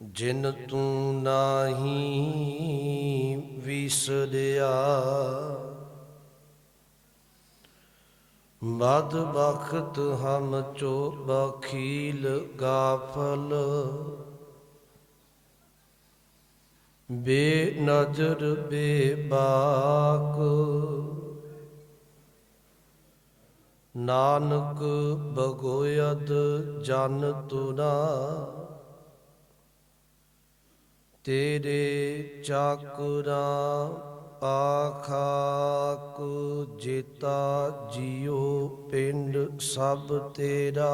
ਜਿਨ ਤੂੰ ਨਾਹੀ ਵਿਸਰਿਆ ਮਦ ਬਖਤ ਹਮ ਚੋ ਬਖੀਲ ਗਾਫਲ। ਬੇ ਨਜ਼ਰ ਬੇ ਬਾਕ ਨਾਨਕ ਬਗੋਇਦ ਜਨ ਤੁਨਾ। ਤੇਰੇ ਚਾਕਰਾ ਆਖਾਕ ਜੇਤਾ ਜਿਉ ਪਿੰਡ ਸਭ ਤੇਰਾ।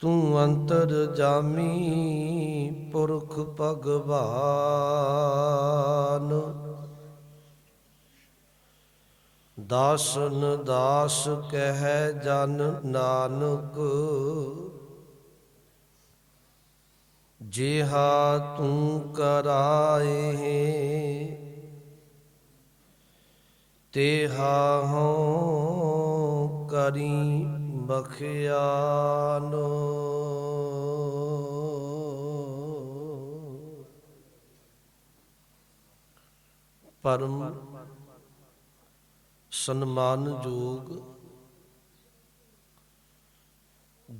ਤੂੰ ਅੰਤਰ ਜਾਮੀ ਪੁਰਖ ਭਗਵਾਨ। ਦਾਸਨ ਦਾਸ ਕਹਿ ਜਨ ਨਾਨਕ ਜਿਹਾ ਤੂੰ ਕਰਾਏ ਤੇਹਾ ਹੋ ਕਰੀ ਬਖਿਆਨੋ ਪਰਮ ਸਨਮਾਨਯੋਗ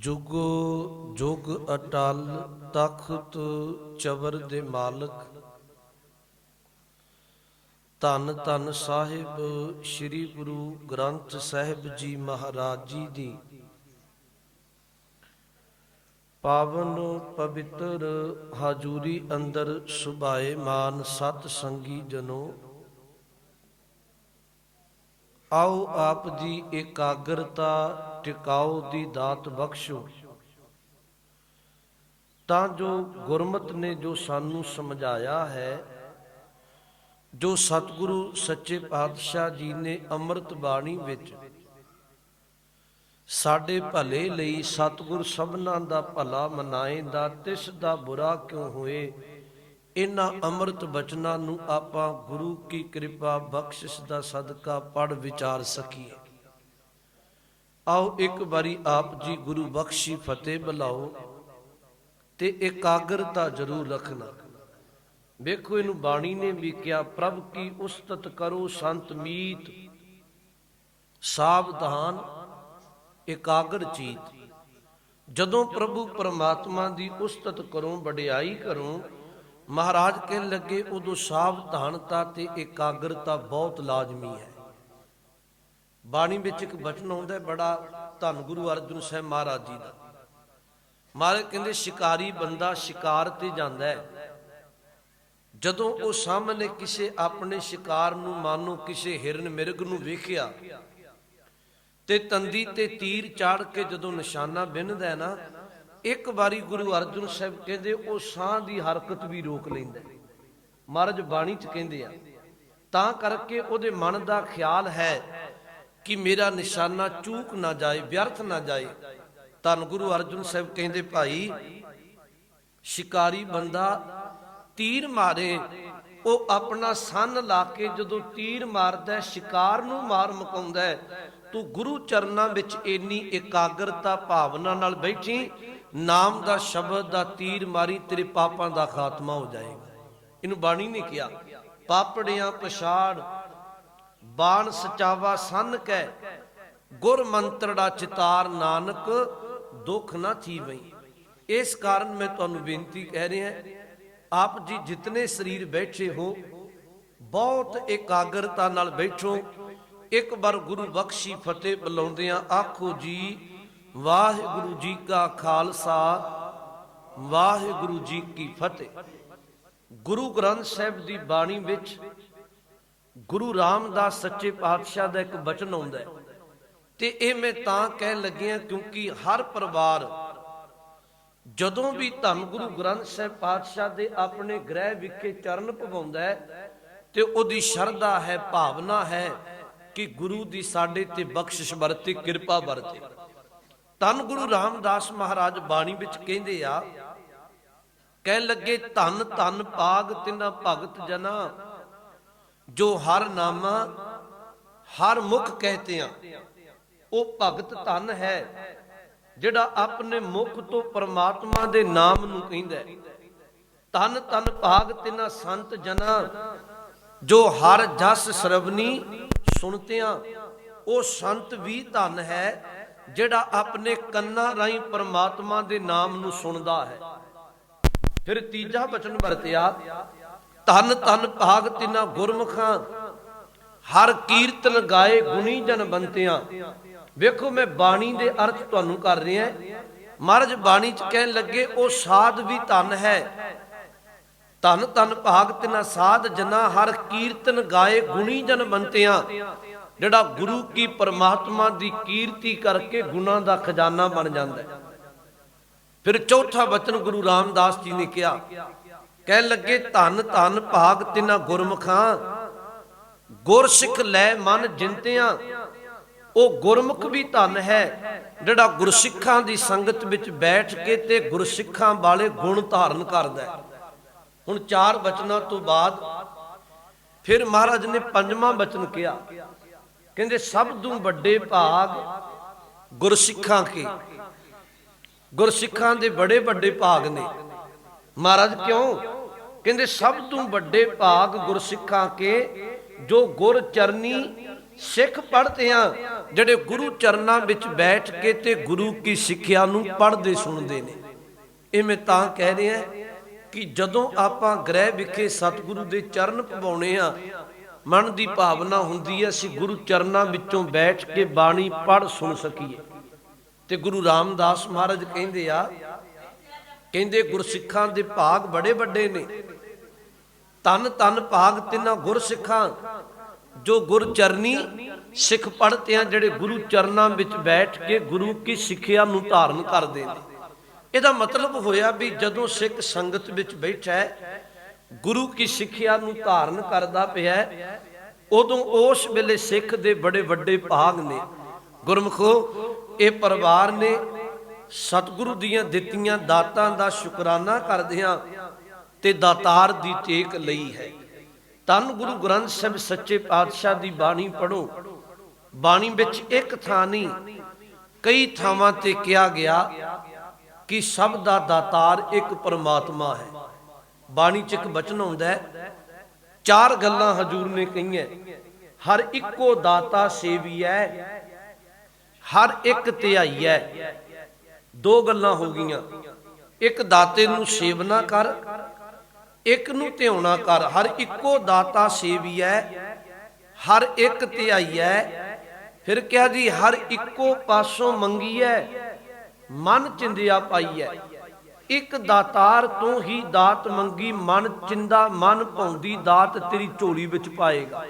ਜੁਗ ਜੁਗ ਅਟਲ ਤਖਤ ਚਵਰ ਦੇ ਮਾਲਕ, ਧੰਨ ਧੰਨ ਸਾਹਿਬ ਸ੍ਰੀ ਗੁਰੂ ਗ੍ਰੰਥ ਸਾਹਿਬ ਜੀ ਮਹਾਰਾਜ ਜੀ ਦੀ। ਪਾਵਨ ਪਵਿੱਤਰ ਹਾਜ਼ੂਰੀ ਅੰਦਰ ਸੁਭਾਏ ਮਾਨ ਸਤ ਸੰਗੀ ਜਨੋ, ਆਓ ਆਪ ਦੀ ਇਕਾਗਰਤਾ ਟਿਕਾਓ ਦੀ ਦਾਤ ਬਖਸ਼ੋ। ਤਾਂ ਜੋ ਗੁਰਮਤ ਨੇ ਜੋ ਸਾਨੂੰ ਸਮਝਾਇਆ ਹੈ, ਜੋ ਸਤਿਗੁਰੂ ਸੱਚੇ ਪਾਤਸ਼ਾਹ ਜੀ ਨੇ ਅੰਮ੍ਰਿਤ ਬਾਣੀ ਵਿੱਚ ਸਾਡੇ ਭਲੇ ਲਈ ਸਤਿਗੁਰ ਸਭਨਾਂ ਦਾ ਭਲਾ ਮਨਾਏ ਦਾ, ਤਿਸ ਦਾ ਬੁਰਾ ਕਿਉਂ ਹੋਏ? ਇਹਨਾਂ ਅੰਮ੍ਰਿਤ ਬਚਨਾਂ ਨੂੰ ਆਪਾਂ ਗੁਰੂ ਕੀ ਕਿਰਪਾ ਬਖਸ਼ਿਸ਼ ਦਾ ਸਦਕਾ ਪੜ ਵਿਚਾਰ ਸਕੀਏ। ਆਓ ਇੱਕ ਵਾਰੀ ਆਪ ਜੀ ਗੁਰੂ ਬਖਸ਼ੀ ਫਤਿਹ ਬੁਲਾਓ ਤੇ ਇਕਾਗਰਤਾ ਜ਼ਰੂਰ ਰੱਖਣਾ। ਵੇਖੋ ਇਹਨੂੰ ਬਾਣੀ ਨੇ ਵੀ ਕਿਹਾ, ਪ੍ਰਭ ਕੀ ਉਸਤਤ ਕਰੋ ਸੰਤ ਮੀਤ, ਸਾਵਧਾਨ, ਇਕਾਗਰ ਚੀਤ। ਜਦੋਂ ਪ੍ਰਭੂ ਪਰਮਾਤਮਾ ਦੀ ਉਸਤਤ ਕਰੋ, ਵਡਿਆਈ ਕਰੋ, ਮਹਾਰਾਜ ਕਹਿਣ ਲੱਗੇ, ਉਦੋਂ ਸਾਵਧਾਨਤਾ ਤੇ ਇਕਾਗਰਤਾ ਬਹੁਤ ਲਾਜ਼ਮੀ ਹੈ। ਬਾਣੀ ਵਿੱਚ ਇੱਕ ਬਚਨ ਆਉਂਦਾ ਬੜਾ ਧੰਨ ਗੁਰੂ ਅਰਜਨ ਸਾਹਿਬ ਮਹਾਰਾਜ ਜੀ ਦਾ। ਮਹਾਰਾਜ ਕਹਿੰਦੇ, ਸ਼ਿਕਾਰੀ ਬੰਦਾ ਸ਼ਿਕਾਰ ਤੇ ਜਾਂਦਾ ਹੈ। ਜਦੋਂ ਉਹ ਸਾਹਮਣੇ ਕਿਸੇ ਆਪਣੇ ਸ਼ਿਕਾਰ ਨੂੰ ਮਾਨੋ ਕਿਸੇ ਹਿਰਨ ਮਿਰਗ ਨੂੰ ਵੇਖਿਆ, ਤੇ ਤੰਦੀ ਤੇ ਤੀਰ ਚਾੜ ਕੇ ਜਦੋਂ ਨਿਸ਼ਾਨਾ ਬਿੰਨਦਾ ਹੈ ਨਾ, ਇੱਕ ਵਾਰੀ ਗੁਰੂ ਅਰਜਨ ਸਾਹਿਬ ਕਹਿੰਦੇ, ਉਹ ਸਾਹ ਦੀ ਹਰਕਤ ਵੀ ਰੋਕ ਲੈਂਦਾ ਮਹਾਰਾਜ ਬਾਣੀ ਚ ਕਹਿੰਦੇ ਆ, ਤਾਂ ਕਰਕੇ ਉਹਦੇ ਮਨ ਦਾ ਖਿਆਲ ਹੈ ਕਿ ਮੇਰਾ ਨਿਸ਼ਾਨਾ ਚੂਕ ਨਾ ਜਾਏ, ਵਿਅਰਥ ਨਾ ਜਾਏ। ਧੰਨ ਗੁਰੂ ਅਰਜਨ ਸਾਹਿਬ ਕਹਿੰਦੇ, ਭਾਈ, ਸ਼ਿਕਾਰੀ ਬੰਦਾ ਤੀਰ ਮਾਰੇ, ਉਹ ਆਪਣਾ ਸੰਨ ਲਾ ਕੇ ਜਦੋਂ ਤੀਰ ਮਾਰਦਾ ਸ਼ਿਕਾਰ ਨੂੰ ਮਾਰ ਮਕਾਉਂਦਾ ਤੂੰ ਗੁਰੂ ਚਰਨਾਂ ਵਿੱਚ ਇੰਨੀ ਇਕਾਗਰਤਾ ਭਾਵਨਾ ਨਾਲ ਬੈਠੀ, ਨਾਮ ਦਾ ਸ਼ਬਦ ਦਾ ਤੀਰ ਮਾਰੀ, ਤੇਰੇ ਪਾਪਾਂ ਦਾ ਖਾਤਮਾ ਹੋ ਜਾਏਗਾ। ਇਹਨੂੰ ਬਾਣੀ ਨੇ ਕਿਹਾ, ਪਾਪੜਿਆਂ ਪਛਾੜ ਬਾਣ ਸਚਾਵਾ ਸੰਨ ਕੈ, ਗੁਰ ਮੰਤਰੜਾ ਚਿਤਾਰ ਨਾਨਕ, ਦੁੱਖ ਨਾ ਥੀਵਈ। ਇਸ ਕਾਰਨ ਮੈਂ ਤੁਹਾਨੂੰ ਬੇਨਤੀ ਕਹਿ ਰਿਹਾ, ਆਪ ਜੀ ਜਿਤਨੇ ਸਰੀਰ ਬੈਠੇ ਹੋ, ਬਹੁਤ ਇਕਾਗਰਤਾ ਨਾਲ ਬੈਠੋ। ਇੱਕ ਵਾਰ ਗੁਰੂ ਬਖਸ਼ੀ ਫਤਿਹ ਬੁਲਾਉਂਦਿਆਂ ਆਖੋ ਜੀ, ਵਾਹਿਗੁਰੂ ਜੀ ਕਾ ਖਾਲਸਾ, ਵਾਹਿਗੁਰੂ ਜੀ ਕੀ ਫਤਿਹ। ਗੁਰੂ ਗ੍ਰੰਥ ਸਾਹਿਬ ਦੀ ਬਾਣੀ ਵਿੱਚ ਗੁਰੂ ਰਾਮਦਾਸ ਸੱਚੇ ਪਾਤਸ਼ਾਹ ਦਾ ਇੱਕ ਬਚਨ ਆਉਂਦਾ ਤੇ ਇਹ ਮੈਂ ਤਾਂ ਕਹਿਣ ਲੱਗਿਆ ਕਿਉਂਕਿ ਹਰ ਪਰਿਵਾਰ ਜਦੋਂ ਵੀ ਧੰਨ ਗੁਰੂ ਗ੍ਰੰਥ ਸਾਹਿਬ ਪਾਤਸ਼ਾਹ ਦੇ ਆਪਣੇ ਗ੍ਰਹਿ ਵਿਖੇ ਚਰਨ ਪਵਾਉਂਦਾ ਹੈ ਤੇ ਉਹਦੀ ਸ਼ਰਧਾ ਹੈ, ਭਾਵਨਾ ਹੈ ਕਿ ਗੁਰੂ ਦੀ ਸਾਡੇ ਤੇ ਬਖਸ਼ਿਸ਼ ਵਰਤੇ, ਕਿਰਪਾ ਵਰਤੇ। ਧੰਨ ਗੁਰੂ ਰਾਮਦਾਸ ਮਹਾਰਾਜ ਬਾਣੀ ਵਿੱਚ ਕਹਿੰਦੇ ਆ, ਕਹਿਣ ਲੱਗੇ, ਧੰਨ ਧੰਨ ਪਾਗ ਤਿਨਾ ਭਗਤ ਜਨਾ ਜੋ ਹਰ ਨਾਮਾ, ਹਰ ਮੁਖ ਕਹਤੇ ਆ ਉਹ ਭਗਤ ਧਨ ਹੈ, ਜਿਹੜਾ ਆਪਣੇ ਮੁਖ ਤੋਂ ਪਰਮਾਤਮਾ ਦੇ ਨਾਮ ਨੂੰ ਕਹਿੰਦਾ ਹੈ। ਤਨ ਤਨ ਭਾਗ ਤਿਨਾ ਸੰਤ ਜਨਾ, ਜੋ ਹਰ ਜਸ ਸਰਵਨੀ ਸੁਣਤਿਆਂ, ਉਹ ਸੰਤ ਵੀ ਧਨ ਹੈ, ਜਿਹੜਾ ਆਪਣੇ ਕੰਨਾਂ ਰਾਹੀਂ ਪਰਮਾਤਮਾ ਦੇ ਨਾਮ ਨੂੰ ਸੁਣਦਾ ਹੈ। ਫਿਰ ਤੀਜਾ ਬਚਨ ਵਰਤਿਆ ਤਨ ਤਨ ਭਾਗ ਤਿਨਾ ਗੁਰਮੁਖਾਂ, ਹਰ ਕੀਰਤਨ ਗਾਏ ਗੁਣੀ ਜਨ ਬੰਤਿਆਂ। ਵੇਖੋ ਮੈਂ ਬਾਣੀ ਦੇ ਅਰਥ ਤੁਹਾਨੂੰ ਕਰ ਰਿਹਾ ਮਹਾਰਾਜ ਬਾਣੀ ਚ ਕਹਿਣ ਲੱਗੇ, ਉਹ ਸਾਧ ਵੀ ਧਨ ਹੈ। ਧਨ ਧਨ ਭਾਗ ਤਿਨਾ ਸਾਧ ਜਨਾ, ਹਰ ਕੀਰਤਨ ਗਾਏ ਗੁਣੀ ਜਨ ਬੰਤਿਆਂ। ਜਿਹੜਾ ਗੁਰੂ ਕੀ ਪਰਮਾਤਮਾ ਦੀ ਕੀਰਤੀ ਕਰਕੇ ਗੁਣਾ ਦਾ ਖਜ਼ਾਨਾ ਬਣ ਜਾਂਦਾ ਹੈ। ਫਿਰ ਚੌਥਾ ਬਚਨ ਗੁਰੂ ਰਾਮਦਾਸ ਜੀ ਨੇ ਕਿਹਾ ਕਹਿ ਲੱਗੇ, ਧਨ ਧਨ ਭਾਗ ਤਿਨਾ ਗੁਰਮੁਖਾਂ। ਗੁਰਸਿੱਖ ਲੈ ਮਨ ਜਿੰਤਿਆਂ। ਉਹ ਗੁਰਮੁਖ ਵੀ ਧਨ ਹੈ, ਜਿਹੜਾ ਗੁਰਸਿੱਖਾਂ ਦੀ ਸੰਗਤ ਵਿੱਚ ਬੈਠ ਕੇ ਤੇ ਗੁਰਸਿੱਖਾਂ ਵਾਲੇ ਗੁਣ ਧਾਰਨ ਕਰਦਾ ਹੈ। ਹੁਣ ਚਾਰ ਬਚਨਾਂ ਤੋਂ ਬਾਅਦ ਫਿਰ ਮਹਾਰਾਜ ਨੇ ਪੰਜਵਾਂ ਬਚਨ ਕਿਹਾ। ਕਹਿੰਦੇ, ਸਭ ਤੋਂ ਵੱਡੇ ਭਾਗ ਗੁਰਸਿੱਖਾਂ ਕੇ। ਗੁਰਸਿੱਖਾਂ ਦੇ ਬੜੇ ਵੱਡੇ ਭਾਗ ਨੇ। ਮਹਾਰਾਜ ਕਿਉਂ? ਕਹਿੰਦੇ ਸਭ ਤੋਂ ਵੱਡੇ ਭਾਗ ਗੁਰਸਿੱਖਾਂ ਕੇ ਜੋ ਗੁਰ ਚਰਨੀ ਸਿੱਖ ਪੜ੍ਹਦੇ ਆ, ਜਿਹੜੇ ਗੁਰੂ ਚਰਨਾਂ ਵਿੱਚ ਬੈਠ ਕੇ ਤੇ ਗੁਰੂ ਕੀ ਸਿੱਖਿਆ ਨੂੰ ਪੜ੍ਹਦੇ ਸੁਣਦੇ ਨੇ। ਇਹ ਮੈਂ ਤਾਂ ਕਹਿ ਰਿਹਾ ਕਿ ਜਦੋਂ ਆਪਾਂ ਗ੍ਰਹਿ ਵਿਖੇ ਸਤਿਗੁਰੂ ਦੇ ਚਰਨ ਪਵਾਉਣੇ ਆ, ਮਨ ਦੀ ਭਾਵਨਾ ਹੁੰਦੀ ਹੈ, ਅਸੀਂ ਗੁਰੂ ਚਰਨਾਂ ਵਿੱਚੋਂ ਬੈਠ ਕੇ ਬਾਣੀ ਪੜ੍ਹ ਸੁਣ ਸਕੀਏ। ਤੇ ਗੁਰੂ ਰਾਮਦਾਸ ਮਹਾਰਾਜ ਕਹਿੰਦੇ ਆ ਕਹਿੰਦੇ ਗੁਰਸਿੱਖਾਂ ਦੇ ਭਾਗ ਬੜੇ ਵੱਡੇ ਨੇ। ਤਨ ਤਨ ਭਾਗ ਤਿੰਨਾ ਗੁਰਸਿੱਖਾਂ, ਜੋ ਗੁਰ ਚਰਨੀ ਸਿੱਖ ਪੜ੍ਹਤੇ ਆ, ਜਿਹੜੇ ਗੁਰੂ ਚਰਨਾਂ ਵਿੱਚ ਬੈਠ ਕੇ ਗੁਰੂ ਕੀ ਸਿੱਖਿਆ ਨੂੰ ਧਾਰਨ ਕਰਦੇ ਨੇ। ਇਹਦਾ ਮਤਲਬ ਹੋਇਆ ਵੀ ਜਦੋਂ ਸਿੱਖ ਸੰਗਤ ਵਿੱਚ ਬੈਠਾ ਹੈ, ਗੁਰੂ ਕੀ ਸਿੱਖਿਆ ਨੂੰ ਧਾਰਨ ਕਰਦਾ ਪਿਆ ਉਦੋਂ ਉਸ ਵੇਲੇ ਸਿੱਖ ਦੇ ਬੜੇ ਵੱਡੇ ਭਾਗ ਨੇ। ਗੁਰਮਖੋ, ਇਹ ਪਰਿਵਾਰ ਨੇ ਸਤਿਗੁਰੂ ਦੀਆਂ ਦਿੱਤੀਆਂ ਦਾਤਾਂ ਦਾ ਸ਼ੁਕਰਾਨਾ ਕਰਦੇ ਹਾਂ ਤੇ ਦਾਤਾਰ ਦੀ ਟੇਕ ਲਈ ਹੈ। ਤਨ ਗੁਰੂ ਗ੍ਰੰਥ ਸਾਹਿਬ ਸੱਚੇ ਪਾਤਸ਼ਾਹ ਦੀ ਬਾਣੀ ਪੜੋ ਬਾਣੀ ਵਿੱਚ ਇੱਕ ਥਾਂ ਨਹੀਂ, ਕਈ ਥਾਵਾਂ ਤੇ ਕਿਹਾ ਗਿਆ ਕਿ ਸਭ ਦਾ ਦਾਤਾਰ ਇੱਕ ਪਰਮਾਤਮਾ ਹੈ। ਬਾਣੀ ਚ ਇੱਕ ਬਚਨ ਆਉਂਦਾ ਹੈ, ਚਾਰ ਗੱਲਾਂ ਹਜੂਰ ਨੇ ਕਹੀਆਂ ਹਰ ਇੱਕੋ ਦਾਤਾ ਸੇਵੀਐ ਹਰ ਇੱਕ ਧਿਆਈਐ ਦੋ ਗੱਲਾਂ ਹੋ ਗਈਆਂ। ਇੱਕ ਦਾਤੇ ਨੂੰ ਸੇਵਨਾ ਕਰ, ਇੱਕ ਨੂੰ ਧਿਆਉਣਾ ਕਰ। ਹਰ ਇੱਕੋ ਦਾਤਾ ਸੇਵੀਐ ਹਰ ਇੱਕ ਧਿਆਈਐ ਫਿਰ ਕਿਹਾ ਜੀ, ਹਰ ਇੱਕੋ ਪਾਸੋਂ ਮੰਗੀਐ ਮਨ ਚਿੰਦਿਆ ਪਾਈਐ ਇੱਕ ਦਾਤਾਰ ਤੋਂ ਹੀ ਦਾਤ ਮੰਗੀ, ਮਨ ਚਿੰਦਾ, ਮਨ ਭੌਂਦੀ, ਦਾਤ ਤੇਰੀ ਝੋਲੀ ਵਿੱਚ ਪਾਏਗਾ।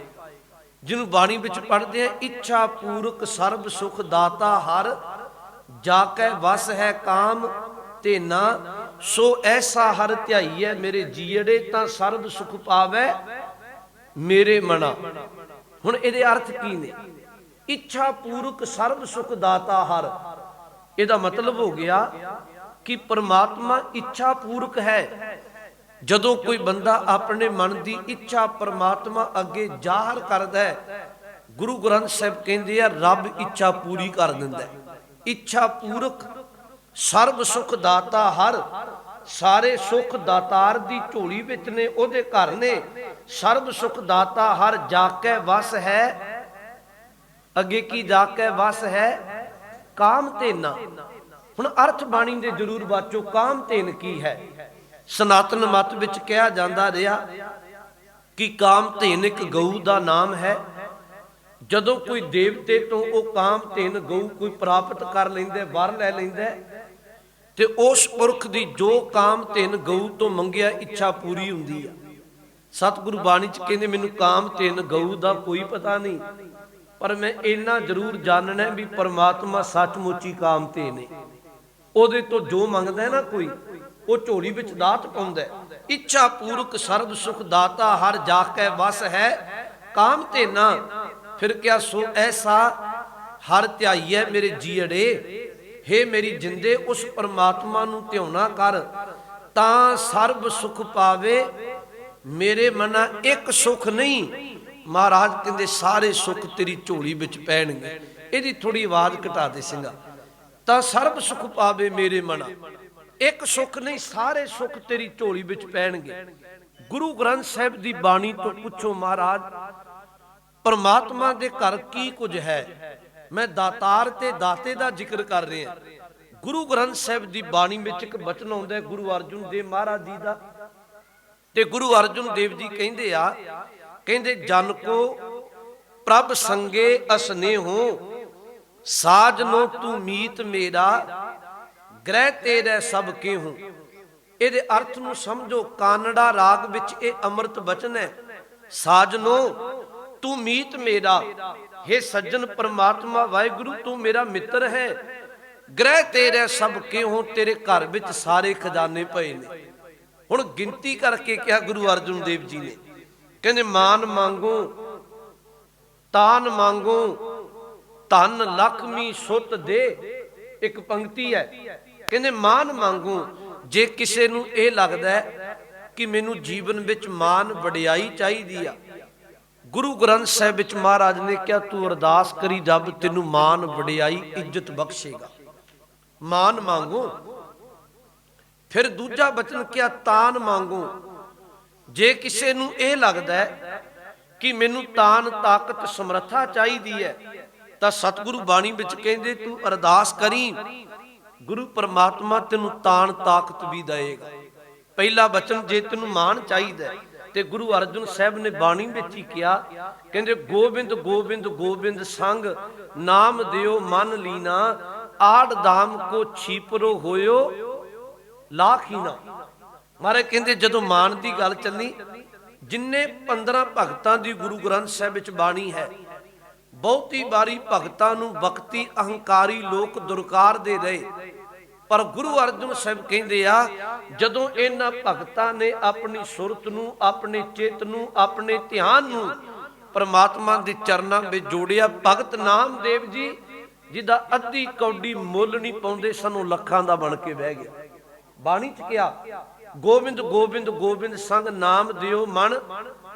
ਜਿਹਨੂੰ ਬਾਣੀ ਵਿੱਚ ਪੜ੍ਹਦੇ ਆ, ਇੱਛਾ ਪੂਰਕ ਸਰਬ ਸੁਖ ਦਾਤਾ ਹਰ ਜਾ ਕੇ ਵਸ ਹੈ ਕਾਮ ਤੇ ਨਾ, ਸੋ ਐਸਾ ਹਰ ਧਿਆਈ ਹੈ ਮੇਰੇ ਜੀੜੇ ਤਾਂ ਸਰਬ ਸੁਖ ਪਾਵੇ ਮੇਰੇ ਮਨਾ। ਹੁਣ ਇਹਦੇ ਅਰਥ ਕੀ ਨੇ? ਇੱਛਾ ਪੂਰਕ ਸਰਬ ਸੁਖ ਦਾਤਾ ਹਰ। ਇਹਦਾ ਮਤਲਬ ਹੋ ਗਿਆ ਕਿ ਪਰਮਾਤਮਾ ਇੱਛਾ ਪੂਰਕ ਹੈ। ਜਦੋਂ ਕੋਈ ਬੰਦਾ ਆਪਣੇ ਮਨ ਦੀ ਇੱਛਾ ਪਰਮਾਤਮਾ ਅੱਗੇ ਜ਼ਾਹਰ ਕਰਦਾ ਹੈ, ਗੁਰੂ ਗ੍ਰੰਥ ਸਾਹਿਬ ਕਹਿੰਦੇ ਆ, ਰੱਬ ਇੱਛਾ ਪੂਰੀ ਕਰ ਦਿੰਦਾ ਹੈ। ਇੱਛਾ ਪੂਰਕ, ਸਰਬ ਸੁਖ ਦਾਤਾ ਹਰ, ਸਾਰੇ ਸੁਖ ਦਾਤਾਰ ਦੀ ਝੋਲੀ ਵਿੱਚ ਨੇ, ਉਹਦੇ ਘਰ ਨੇ। ਸਰਬ ਸੁਖ ਦਾਤਾ ਹਰ ਜਾ ਕੇ ਵਸ ਹੈ, ਅੱਗੇ ਕੀ ਜਾ ਕੇ ਵਸ ਹੈ? ਕਾਮ ਤੇਨਾ ਹੁਣ ਅਰਥ ਬਾਣੀ ਦੇ ਜਰੂਰ ਬਾਚੋ ਕਾਮ ਤੇਨ ਕੀ ਹੈ? ਸਨਾਤਨ ਮਤ ਵਿੱਚ ਕਿਹਾ ਜਾਂਦਾ ਰਿਹਾ ਕਿ ਕਾਮ ਤੇਨ ਇੱਕ ਗਊ ਦਾ ਨਾਮ ਹੈ। ਜਦੋਂ ਕੋਈ ਦੇਵਤੇ ਤੋਂ ਉਹ ਕਾਮ ਤੇਨ ਗਊ ਕੋਈ ਪ੍ਰਾਪਤ ਕਰ ਲੈਂਦਾ ਵਰ ਲੈ ਲੈਂਦਾ ਤੇ ਉਸ ਪੁਰਖ ਦੀ ਜੋ ਕਾਮ ਤੇਨ ਗਊ ਤੋਂ ਮੰਗਿਆ ਇੱਛਾ ਪੂਰੀ ਹੁੰਦੀ ਆ। ਸਤਿਗੁਰੂ ਬਾਣੀ ਚ ਕਹਿੰਦੇ, ਮੈਨੂੰ ਕਾਮ ਤੇਨ ਗਊ ਦਾ ਕੋਈ ਪਤਾ ਨਹੀਂ, ਪਰ ਮੈਂ ਇੰਨਾ ਜ਼ਰੂਰ ਜਾਣਨਾ ਵੀ ਪਰਮਾਤਮਾ ਸੱਚਮੁੱਚੀ ਕਾਮ ਤੇ ਨੇ ਉਹਦੇ ਤੋਂ ਜੋ ਮੰਗਦਾ ਹੈ ਨਾ ਕੋਈ, ਉਹ ਝੋਲੀ ਵਿੱਚ ਦਾਤ ਪਾਉਂਦਾ ਇੱਛਾ ਪੂਰਕ ਸਰਬ ਸੁਖ ਦਾਤਾ ਹਰ ਜਾ ਕੇ ਵਸ ਹੈ, ਕਾਮ ਤੇ ਨਾ ਫਿਰ ਕਿਆ ਸੋ ਐਸਾ ਹਰ ਧਿਆਈਐ ਮੇਰੇ ਜੀੜੇ ਹੇ ਮੇਰੀ ਜਿੰਦੇ ਉਸ ਪਰਮਾਤਮਾ ਨੂੰ ਧਿਆਉਣਾ ਕਰ ਤਾਂ ਸਰਬ ਸੁਖ ਪਾਵੇ ਮੇਰੇ ਮਨਾ ਇੱਕ ਸੁਖ ਨਹੀਂ ਮਹਾਰਾਜ ਕਹਿੰਦੇ ਸਾਰੇ ਸੁੱਖ ਤੇਰੀ ਝੋਲੀ ਵਿੱਚ ਪੈਣਗੇ ਇਹਦੀ ਥੋੜੀ ਆਵਾਜ਼ ਘਟਾ ਦੇ ਸਿੰਘਾ ਤਾਂ ਸਰਬ ਸੁਖ ਪਾਵੇ ਮੇਰੇ ਮਨਾ ਇੱਕ ਸੁਖ ਨਹੀਂ ਸਾਰੇ ਸੁਖ ਤੇਰੀ ਝੋਲੀ ਵਿੱਚ ਪੈਣਗੇ ਗੁਰੂ ਗ੍ਰੰਥ ਸਾਹਿਬ ਦੀ ਬਾਣੀ ਤੋਂ ਪੁੱਛੋ ਮਹਾਰਾਜ ਪਰਮਾਤਮਾ ਦੇ ਘਰ ਕੀ ਕੁਝ ਹੈ? ਮੈਂ ਦਾਤਾਰ ਤੇ ਦਾਤੇ ਦਾ ਜ਼ਿਕਰ ਕਰ ਰਿਹਾ ਗੁਰੂ ਗ੍ਰੰਥ ਸਾਹਿਬ ਦੀ ਬਾਣੀ ਵਿੱਚ ਇੱਕ ਬਚਨ ਆਉਂਦਾ ਹੈ, ਗੁਰੂ ਅਰਜੁਨ ਦੇਵ ਮਹਾਰਾਜ ਜੀ ਦਾ। ਤੇ ਗੁਰੂ ਅਰਜੁਨ ਦੇਵ ਜੀ ਕਹਿੰਦੇ ਆ, ਕਹਿੰਦੇ, ਜਨ ਕੋ ਪ੍ਰਭ ਸੰਗੇ ਅਸਨੇਹੋ ਸਾਜਨੋ ਤੂੰ ਮੀਤ ਮੇਰਾ, ਗ੍ਰਹਿ ਤੇਰੇ ਸਭ ਕੇਹੂ। ਇਹਦੇ ਅਰਥ ਨੂੰ ਸਮਝੋ, ਕਾਨੜਾ ਰਾਗ ਵਿੱਚ ਇਹ ਅੰਮ੍ਰਿਤ ਬਚਨ ਹੈ ਸਾਜਨੋ ਤੂੰ ਮੀਤ ਮੇਰਾ। हे ਸੱਜਣ ਪਰਮਾਤਮਾ, ਵਾਹਿਗੁਰੂ, ਤੂੰ ਮੇਰਾ ਮਿੱਤਰ ਹੈ। ਗ੍ਰਹਿ ਤੇਰੇ ਸਭ ਕੇਹੂ ਤੇਰੇ ਘਰ ਵਿੱਚ ਸਾਰੇ ਖਜ਼ਾਨੇ ਪਏ ਨੇ। ਹੁਣ ਗਿਣਤੀ ਕਰਕੇ ਕਿਹਾ ਗੁਰੂ ਅਰਜਨ ਦੇਵ ਜੀ ਨੇ। ਕਹਿੰਦੇ, ਮਾਨ ਮੰਗੋ, ਤਾਨ ਮੰਗੋ, ਧਨ ਲਖਮੀ ਸੁੱਤ ਦੇ, ਇੱਕ ਪੰਕਤੀ ਹੈ। ਕਹਿੰਦੇ, ਮਾਨ ਮੰਗੋ, ਜੇ ਕਿਸੇ ਨੂੰ ਇਹ ਲੱਗਦਾ ਕਿ ਮੈਨੂੰ ਜੀਵਨ ਵਿੱਚ ਮਾਨ ਵਡਿਆਈ ਚਾਹੀਦੀ ਆ ਗੁਰੂ ਗ੍ਰੰਥ ਸਾਹਿਬ ਵਿੱਚ ਮਹਾਰਾਜ ਨੇ ਕਿਹਾ ਤੂੰ ਅਰਦਾਸ ਕਰੀ ਰੱਬ ਤੈਨੂੰ ਮਾਨ ਵਡਿਆਈ ਇੱਜ਼ਤ ਬਖਸ਼ੇਗਾ। ਮਾਨ ਮੰਗੋ। ਫਿਰ ਦੂਜਾ ਬਚਨ ਕਿਹਾ ਤਾਨ ਮੰਗੋ। ਜੇ ਕਿਸੇ ਨੂੰ ਇਹ ਲੱਗਦਾ ਹੈ ਕਿ ਮੈਨੂੰ ਤਾਨ ਤਾਕਤ ਸਮਰੱਥਾ ਚਾਹੀਦੀ ਹੈ ਤਾਂ ਸਤਿਗੁਰੂ ਬਾਣੀ ਵਿੱਚ ਕਹਿੰਦੇ ਤੂੰ ਅਰਦਾਸ ਕਰੀ। ਗੁਰੂ ਪਰਮਾਤਮਾ ਤੈਨੂੰ ਤਾਨ ਤਾਕਤ ਵੀ ਦੇਵੇਗਾ। ਪਹਿਲਾ ਬਚਨ ਜੇ ਤੈਨੂੰ ਮਾਨ ਚਾਹੀਦਾ ਹੈ, ਤੇ ਗੁਰੂ ਅਰਜਨ ਸਾਹਿਬ ਨੇ ਬਾਣੀ ਵਿੱਚ ਹੀ ਕਿਹਾ, ਕਹਿੰਦੇ, ਗੋਬਿੰਦ ਗੋਬਿੰਦ ਗੋਬਿੰਦ ਸੰਗ, ਨਾਮ ਦਿਓ ਮਨ ਲੀਨਾ, ਆੜ ਦਾਮ ਕੋ ਛੀਪਰੋ ਹੋਇਓ ਲਾਖੀਨਾ ਮਾਰੇ ਕਹਿੰਦੇ, ਜਦੋਂ ਮਾਨ ਦੀ ਗੱਲ ਚੱਲੀ, ਜਿੰਨੇ 15 ਭਗਤਾਂ ਦੀ ਗੁਰੂ ਗ੍ਰੰਥ ਸਾਹਿਬ ਵਿੱਚ ਬਾਣੀ ਹੈ, ਬਹੁਤੀ ਵਾਰੀ ਭਗਤਾਂ ਨੂੰ ਵਕਤੀ ਅਹੰਕਾਰੀ ਲੋਕ ਦੁਰਕਾਰ ਦੇ ਰਹੇ। ਪਰ ਗੁਰੂ ਅਰਜਨ ਸਾਹਿਬ ਕਹਿੰਦੇ ਆ, ਜਦੋਂ ਇਹਨਾਂ ਭਗਤਾਂ ਨੇ ਆਪਣੀ ਸੁਰਤ ਨੂੰ, ਆਪਣੇ ਚਿੱਤ ਨੂੰ, ਆਪਣੇ ਧਿਆਨ ਨੂੰ ਪਰਮਾਤਮਾ ਦੇ ਚਰਨਾਂ ਵਿੱਚ ਜੋੜਿਆ, ਭਗਤ ਨਾਮਦੇਵ ਜੀ, ਜਿਹਦਾ ਅੱਧੀ ਕੌਡੀ ਮੁੱਲ ਨਹੀਂ ਪਾਉਂਦੇ, ਸਾਨੂੰ ਲੱਖਾਂ ਦਾ ਬਣ ਕੇ ਬਹਿ ਗਿਆ। ਬਾਣੀ ਚ ਕਿਹਾ, ਗੋਬਿੰਦ ਗੋਬਿੰਦ ਗੋਬਿੰਦ ਸੰਗ ਨਾਮ ਦਿਓ ਮਨ,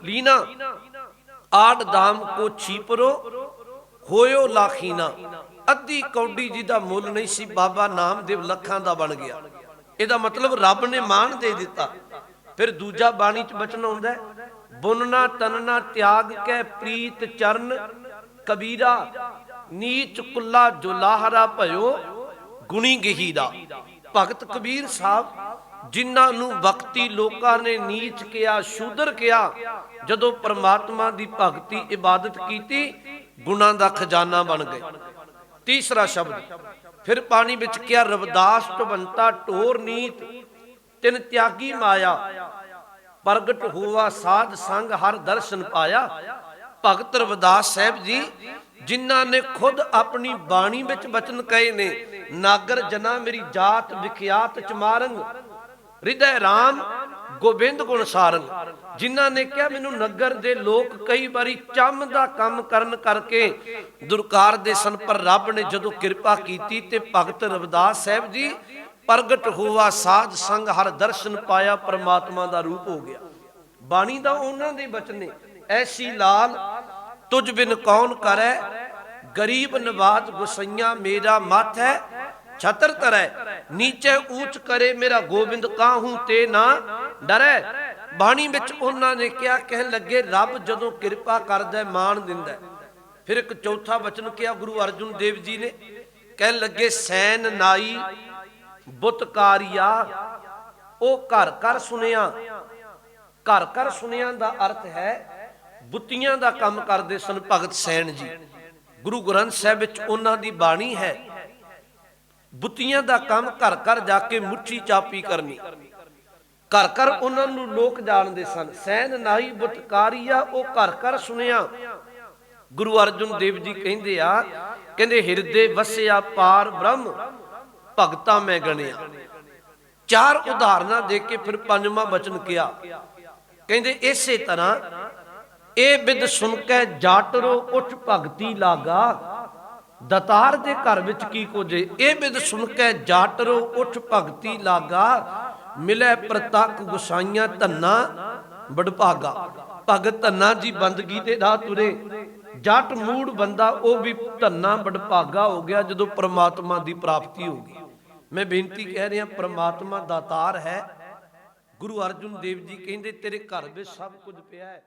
ਲੀਨਾ, ਆੜ ਦਾਮ ਕੋ ਛੀਪਰੋ, ਹੋਇਓ ਲਾਖੀਨਾ। ਅੱਧੀ ਕੌਡੀ ਜਿਹਦਾ ਮੁੱਲ ਨਹੀਂ ਸੀ ਬਾਬਾ ਨਾਮਦੇਵ ਲੱਖਾਂ ਦਾ ਬਣ ਗਿਆ। ਇਹਦਾ ਮਤਲਬ ਰੱਬ ਨੇ ਮਾਨ ਦੇ ਦਿੱਤਾ। ਫਿਰ ਦੂਜਾ ਬਾਣੀ ਚ ਬਚਨ ਆਉਂਦਾ ਹੈ, ਬੁਨਨਾ ਤਿਆਗ ਕੇ ਪ੍ਰੀਤ ਚਰਨ ਕਬੀਰਾ ਨੀਚ ਕੁੱਲਾ ਜੁਲਾਹਰਾ ਭਇਓ ਗੁਣੀ ਗਹੀਦਾ ਭਗਤ ਕਬੀਰ ਸਾਹਿਬ ਜਿਨ੍ਹਾਂ ਨੂੰ ਵਕਤੀ ਲੋਕਾਂ ਨੇ ਨੀਚ ਕਿਹਾ ਸ਼ੂਦਰ ਕਿਹਾ ਜਦੋਂ ਪਰਮਾਤਮਾ ਦੀ ਭਗਤੀ ਇਬਾਦਤ ਕੀਤੀ ਗੁਣਾਂ ਦਾ ਖਜ਼ਾਨਾ ਬਣ ਗਏ। ਤੀਸਰਾ ਸ਼ਬਦ, ਫਿਰ ਪਾਣੀ ਵਿੱਚ ਕਿਹਾ, ਰਵਦਾਸ ਟਵੰਤਾ ਢੋਰ ਨੀਤ, ਤਿਨ ਤਿਆਗੀ ਮਾਇਆ, ਪ੍ਰਗਟ ਹੋਵਾ ਸਾਧ ਸੰਗ ਹਰ ਦਰਸ਼ਨ ਪਾਇਆ। ਭਗਤ ਰਵਿਦਾਸ ਸਾਹਿਬ ਜੀ, ਜਿਨ੍ਹਾਂ ਨੇ ਖੁਦ ਆਪਣੀ ਬਾਣੀ ਵਿੱਚ ਬਚਨ ਕਹੇ ਨੇ, ਨਾਗਰ ਜਨਾ ਮੇਰੀ ਜਾਤ ਵਿਖਿਆਤ ਚਮਾਰੰਗ ਹਿਰਦੈ RAM ਗੋਬਿੰਦ ਗੁਣ ਸਾਰੰਗ ਜਿਨ੍ਹਾਂ ਨੇ ਕਿਹਾ, ਮੈਨੂੰ ਨਗਰ ਦੇ ਲੋਕ ਕਈ ਵਾਰੀ ਚੰਮ ਦਾ ਕੰਮ ਕਰਨ ਕਰਕੇ ਦੁਰਕਾਰ ਦੇ ਸਨ, ਪਰ ਰੱਬ ਨੇ ਜਦੋਂ ਕਿਰਪਾ ਕੀਤੀ ਤੇ ਭਗਤ ਰਵਿਦਾਸ ਸਾਹਿਬ ਜੀ ਪ੍ਰਗਟ ਹੋਵਾ ਸਾਧ ਸੰਗ ਹਰ ਦਰਸ਼ਨ ਪਾਇਆ, ਪ੍ਰਮਾਤਮਾ ਦਾ ਰੂਪ ਹੋ ਗਿਆ। ਬਾਣੀ ਦਾ ਉਹਨਾਂ ਦੇ ਬਚਨ ਨੇ, ਐਸੀ ਲਾਲ, ਤੁਝ ਬਿਨ ਕੌਣ ਕਰੈ, ਗਰੀਬ ਨਵਾਜ ਗੁਸਈਆ ਮੇਰਾ ਮੱਥ ਹੈ, ਛਤਰ ਤਰੈ, ਨੀਚੇ ਊਚ ਕਰੇ ਮੇਰਾ ਗੋਬਿੰਦ ਕਾਹੂ ਤੇ ਨਾ ਡਰੈ ਬਾਣੀ ਵਿੱਚ ਉਹਨਾਂ ਨੇ ਕਿਹਾ, ਕਹਿਣ ਲੱਗੇ, ਰੱਬ ਜਦੋਂ ਕਿਰਪਾ ਕਰਦਾ ਮਾਣ ਦਿੰਦਾ ਫਿਰ ਇੱਕ ਚੌਥਾ ਬਚਨ ਕਿਹਾ, ਗੁਰੂ ਅਰਜੁਨ ਦੇਵ ਜੀ ਨੇ, ਕਹਿਣ ਲੱਗੇ, ਸੈਨ ਨਾਈ ਬੁੱਤਕਾਰੀਆ ਉਹ ਘਰ ਘਰ ਸੁਨਿਆ ਘਰ ਘਰ ਸੁਨਿਆ ਦਾ ਅਰਥ ਹੈ, ਬੁੱਤੀਆਂ ਦਾ ਕੰਮ ਕਰਦੇ ਸਨ ਭਗਤ ਸੈਨ ਜੀ। ਗੁਰੂ ਗ੍ਰੰਥ ਸਾਹਿਬ ਵਿੱਚ ਉਹਨਾਂ ਦੀ ਬਾਣੀ ਹੈ, ਬੁੱਤੀਆਂ ਦਾ ਕੰਮ ਘਰ ਘਰ ਜਾ ਕੇ ਮੁੱਠੀ ਚਾਪੀ ਕਰਨੀ। ਘਰ ਘਰ ਉਹਨਾਂ ਨੂੰ ਲੋਕ ਜਾਣਦੇ ਸਨ। ਸੈਨ ਨਾਈ ਬੁੱਤਕਾਰੀਆ ਉਹ ਘਰ ਘਰ ਸੁਣਿਆ। ਗੁਰੂ ਅਰਜੁਨ ਦੇਵ ਜੀ ਕਹਿੰਦੇ ਆ, ਕਹਿੰਦੇ ਹਿਰਦੇ ਵਸਿਆ ਪਾਰ ਬ੍ਰਹਮ, ਭਗਤਾ ਮੈਂ ਗਣਿਆ। ਚਾਰ ਉਦਾਹਰਨਾਂ ਦੇ ਕੇ ਫਿਰ ਪੰਜਵਾਂ ਬਚਨ ਕਿਹਾ। ਕਹਿੰਦੇ ਇਸੇ ਤਰ੍ਹਾਂ, ਇਹ ਬਿਦ ਸੁਣ ਕੇ ਜਾਟਰੋ ਉੱਠ ਭਗਤੀ ਲਾਗਾ। ਦਤਾਰ ਦੇ ਘਰ ਵਿੱਚ ਕੀ ਕੋਜੇ ਇਹ ਬਿਦ ਸੁਣ ਕੇ ਜਾਟਰੋ ਉੱਠ ਭਗਤੀ ਲਾਗਾ। ਮਿਲੇ ਪ੍ਰਤੱਖ ਗੁਸਾਈਆਂ ਧੰਨਾ ਬੜਭਾਗਾ ਭਗਤ ਧੰਨਾ ਜੀ ਬੰਦਗੀ ਤੇ ਰਾਹ ਤੁਰੇ। ਜੱਟ ਮੂੜ ਬੰਦਾ, ਉਹ ਵੀ ਧੰਨਾ ਬੜਭਾਗਾ ਹੋ ਗਿਆ ਜਦੋਂ ਪ੍ਰਮਾਤਮਾ ਦੀ ਪ੍ਰਾਪਤੀ ਹੋ ਗਈ। ਮੈਂ ਬੇਨਤੀ ਕਹਿ ਰਿਹਾ, ਪ੍ਰਮਾਤਮਾ ਦਾਤਾਰ ਹੈ। ਗੁਰੂ ਅਰਜਨ ਦੇਵ ਜੀ ਕਹਿੰਦੇ, ਤੇਰੇ ਘਰ ਵਿੱਚ ਸਭ ਕੁਝ ਪਿਆ ਹੈ।